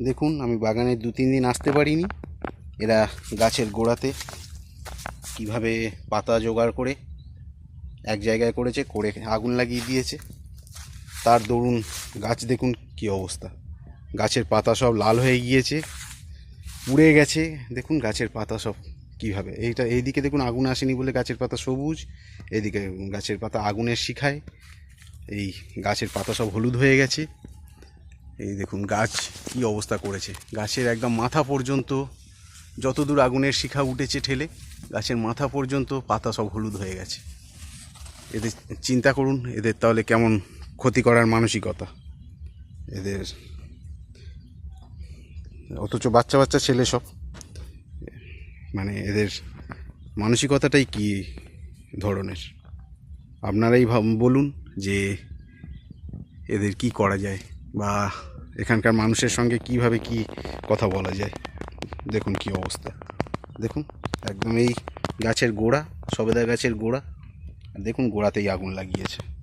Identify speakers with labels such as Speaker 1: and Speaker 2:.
Speaker 1: দেখুন, আমি বাগানে দু তিন দিন আসতে পারিনি। এরা গাছের গোড়াতে কীভাবে পাতা জোগাড় করে এক জায়গায় করেছে, করে আগুন লাগিয়ে দিয়েছে। তার দরুন গাছ দেখুন কি অবস্থা। গাছের পাতা সব লাল হয়ে গিয়েছে, পুড়ে গেছে। দেখুন, গাছের পাতা সব কীভাবে। এইটা, এইদিকে দেখুন আগুন আসেনি বলে গাছের পাতা সবুজ, এদিকে গাছের পাতা আগুনের শিখায়। এই গাছের পাতা সব হলুদ হয়ে গেছে। এই দেখুন, গাছ কি অবস্থা করেছে। গাছের একদম মাথা পর্যন্ত যতদূর আগুনের শিখা উঠেছে ঠেলে, গাছের মাথা পর্যন্ত পাতা সব হলুদ হয়ে গেছে। এদের চিন্তা করুন, এদের তাহলে কেমন ক্ষতি করার মানসিকতা? এদের অথচ বাচ্চা বাচ্চা ছেলে সব। মানে এদের মানসিকতাটাই কি ধরনের? আপনারাই বলুন যে এদের কি করা যায় বা এখানকার মানুষের সঙ্গে কীভাবে কি কথা বলা যায়? দেখুন কি অবস্থা। দেখুন, একদম এই গাছের গোড়া, সবেদা গাছের গোড়া। দেখুন গোড়াতেই আগুন লাগিয়েছে।